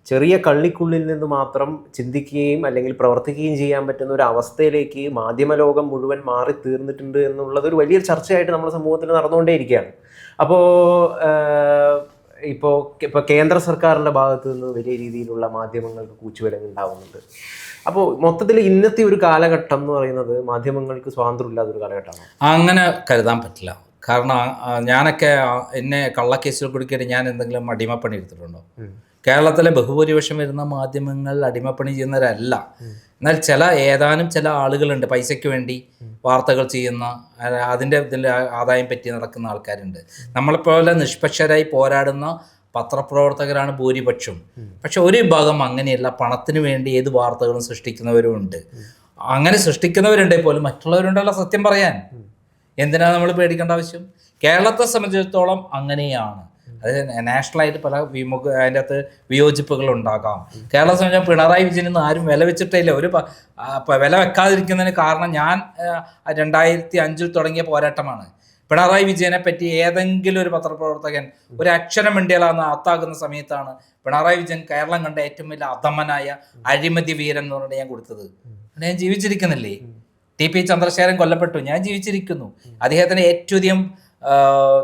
ചെറിയ കള്ളിക്കുള്ളിൽ നിന്ന് മാത്രം ചിന്തിക്കുകയും അല്ലെങ്കിൽ പ്രവർത്തിക്കുകയും ചെയ്യാൻ പറ്റുന്ന ഒരു അവസ്ഥയിലേക്ക് മാധ്യമലോകം മുഴുവൻ മാറി തീർന്നിട്ടുണ്ട് എന്നുള്ളത് ഒരു വലിയൊരു ചർച്ചയായിട്ട് നമ്മുടെ സമൂഹത്തിൽ നടന്നുകൊണ്ടേയിരിക്കുകയാണ്. അപ്പോൾ ഇപ്പോൾ ഇപ്പോൾ കേന്ദ്ര സർക്കാരിന്റെ ഭാഗത്തു നിന്ന് വലിയ രീതിയിലുള്ള മാധ്യമങ്ങൾക്ക് കൂച്ചുവിലങ്ങ് ഉണ്ടാവുന്നുണ്ട് അപ്പോൾ മൊത്തത്തിൽ ഇന്നത്തെ ഒരു കാലഘട്ടം എന്ന് പറയുന്നത് മാധ്യമങ്ങൾക്ക് സ്വാതന്ത്ര്യം ഇല്ലാത്ത ഒരു കാലഘട്ടമാണ്. അങ്ങനെ കരുതാൻ പറ്റില്ല. കാരണം ഞാനൊക്കെ എന്നെ കള്ളക്കേസിൽ കുടുക്കിയിട്ട് ഞാൻ എന്തെങ്കിലും അടിമപ്പണി എടുത്തിട്ടുണ്ടോ? കേരളത്തിലെ ബഹുഭൂരിപക്ഷം വരുന്ന മാധ്യമങ്ങൾ അടിമപ്പണി ചെയ്യുന്നവരല്ല. എന്നാൽ ചില ഏതാനും ചില ആളുകളുണ്ട്. പൈസയ്ക്ക് വേണ്ടി വാർത്തകൾ ചെയ്യുന്ന അതിന്റെ ഇതിന്റെ ആദായം പറ്റി നടക്കുന്ന ആൾക്കാരുണ്ട്. നമ്മളെപ്പോലെ നിഷ്പക്ഷരായി പോരാടുന്ന പത്രപ്രവർത്തകരാണ് ഭൂരിപക്ഷം. പക്ഷെ ഒരു വിഭാഗം അങ്ങനെയല്ല പണത്തിന് വേണ്ടി ഏത് വാർത്തകളും സൃഷ്ടിക്കുന്നവരും ഉണ്ട് അങ്ങനെ സൃഷ്ടിക്കുന്നവരുണ്ടെ പോലും മറ്റുള്ളവരുണ്ടല്ലോ സത്യം പറയാൻ. എന്തിനാ നമ്മൾ പേടിക്കേണ്ട ആവശ്യം? കേരളത്തെ സംബന്ധിച്ചിടത്തോളം അങ്ങനെയാണ്. അതായത് നാഷണലായിട്ട് പല വിമുഖ അതിന്റെ അകത്ത് വിയോജിപ്പുകൾ ഉണ്ടാകാം. കേരളത്തെ സംബന്ധിച്ച് പിണറായി വിജയനൊന്നും ആരും വില വെച്ചിട്ടില്ല ഒരു വില വെക്കാതിരിക്കുന്നതിന് കാരണം ഞാൻ രണ്ടായിരത്തി അഞ്ചിൽ തുടങ്ങിയ പോരാട്ടമാണ്. പിണറായി വിജയനെ പറ്റി ഏതെങ്കിലും ഒരു പത്രപ്രവർത്തകൻ ഒരു അക്ഷരം മിണ്ടിയാലാന്ന് ആത്താകുന്ന സമയത്താണ് പിണറായി വിജയൻ കേരളം കണ്ട ഏറ്റവും വലിയ അധമനായ അഴിമതി വീരൻ എന്ന് പറഞ്ഞിട്ട് ഞാൻ കൊടുത്തത്. ഞാൻ ജീവിച്ചിരിക്കുന്നില്ലേ? ടി പി ചന്ദ്രശേഖരൻ കൊല്ലപ്പെട്ടു. ഞാൻ ജീവിച്ചിരിക്കുന്നു. അദ്ദേഹത്തിന് ഏറ്റവും അധികം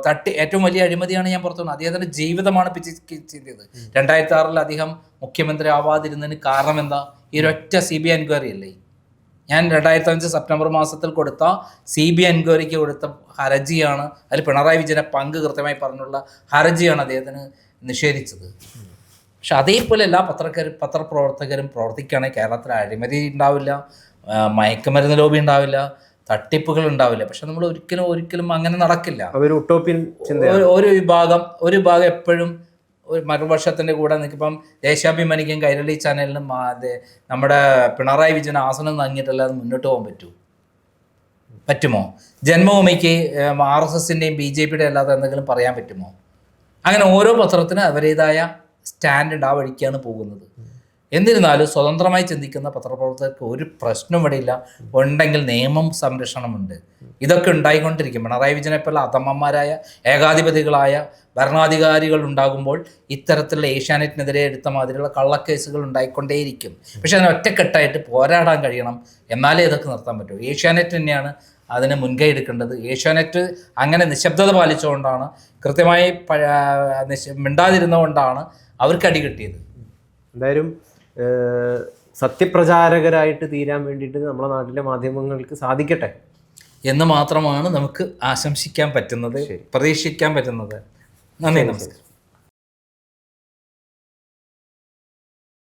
തട്ടി ഏറ്റവും വലിയ അഴിമതിയാണ് ഞാൻ പുറത്തു വന്നത്. അദ്ദേഹത്തിന്റെ ജീവിതമാണ് പിച്ച് ചെയ്തത് രണ്ടായിരത്തി ആറിൽ അദ്ദേഹം മുഖ്യമന്ത്രി ആവാതിരുന്നതിന് കാരണം എന്താ ഈ ഒരൊറ്റ സി ബി ഐ എൻക്വയറി അല്ലേ ഞാൻ രണ്ടായിരത്തി അഞ്ച് സെപ്റ്റംബർ മാസത്തിൽ കൊടുത്ത സി ബി എൻക്വയറിക്ക് കൊടുത്ത ഹർജിയാണ് അതിൽ പിണറായി വിജയനെ പങ്ക് കൃത്യമായി പറഞ്ഞുള്ള ഹർജിയാണ് അദ്ദേഹത്തിന് നിഷേധിച്ചത്. പക്ഷെ അതേപോലെ എല്ലാ പത്രക്കാരും പത്രപ്രവർത്തകരും പ്രവർത്തിക്കുകയാണെങ്കിൽ കേരളത്തിൽ അഴിമതി ഉണ്ടാവില്ല മയക്കുമരുന്ന് ലോബി ഉണ്ടാവില്ല തട്ടിപ്പുകൾ ഉണ്ടാവില്ല. പക്ഷെ നമ്മൾ ഒരിക്കലും ഒരിക്കലും അങ്ങനെ നടക്കില്ല. ഒരു വിഭാഗം ഒരു വിഭാഗം എപ്പോഴും ഒരു മറുവർഷത്തിന്റെ കൂടെ നിൽക്കിപ്പം ദേശാഭിമാനിക്കും കൈരളി ചാനലിനും നമ്മുടെ പിണറായി വിജയൻ ആസനം നങ്ങിയിട്ടല്ലാതെ മുന്നോട്ട് പോകാൻ പറ്റൂ? പറ്റുമോ? ജന്മഭൂമിക്ക് ആർ എസ് എസിന്റെയും ബി ജെ പിയുടെ അല്ലാതെ എന്തെങ്കിലും പറയാൻ പറ്റുമോ? അങ്ങനെ ഓരോ പത്രത്തിനും അവരുടേതായ സ്റ്റാൻഡേർഡ് ആ വഴിക്കാണ് പോകുന്നത്. എന്നിരുന്നാലും സ്വതന്ത്രമായി ചിന്തിക്കുന്ന പത്രപ്രവർത്തകർക്ക് ഒരു പ്രശ്നം ഇവിടെ ഇല്ല. ഉണ്ടെങ്കിൽ നിയമം സംരക്ഷണമുണ്ട്. ഇതൊക്കെ ഉണ്ടായിക്കൊണ്ടിരിക്കും. പിണറായി വിജയനെ പോലെ അധമന്മാരായ ഏകാധിപതികളായ ഭരണാധികാരികൾ ഉണ്ടാകുമ്പോൾ ഇത്തരത്തിലുള്ള ഏഷ്യാനെറ്റിനെതിരെ എടുത്ത മാതിരിയുള്ള കള്ളക്കേസുകൾ ഉണ്ടായിക്കൊണ്ടേയിരിക്കും. പക്ഷെ അതിന് ഒറ്റക്കെട്ടായിട്ട് പോരാടാൻ കഴിയണം. എന്നാലേ ഇതൊക്കെ നിർത്താൻ പറ്റൂ. ഏഷ്യാനെറ്റ് തന്നെയാണ് അതിന് മുൻകൈ എടുക്കേണ്ടത്. ഏഷ്യാനെറ്റ് അങ്ങനെ നിശബ്ദത പാലിച്ചുകൊണ്ടാണ് കൃത്യമായി മിണ്ടാതിരുന്നുകൊണ്ടാണ് അവർക്ക് അടി കിട്ടിയത്. എന്തായാലും സത്യപ്രചാരകരായിട്ട് തീരാൻ വേണ്ടിയിട്ട് നമ്മുടെ നാട്ടിലെ മാധ്യമങ്ങൾക്ക് സാധിക്കട്ടെ? എന്ന് മാത്രമാണ് നമുക്ക് ആശംസിക്കാൻ പറ്റുന്നത് പ്രതീക്ഷിക്കാൻ പറ്റുന്നത്. നന്ദി നമസ്കാരം.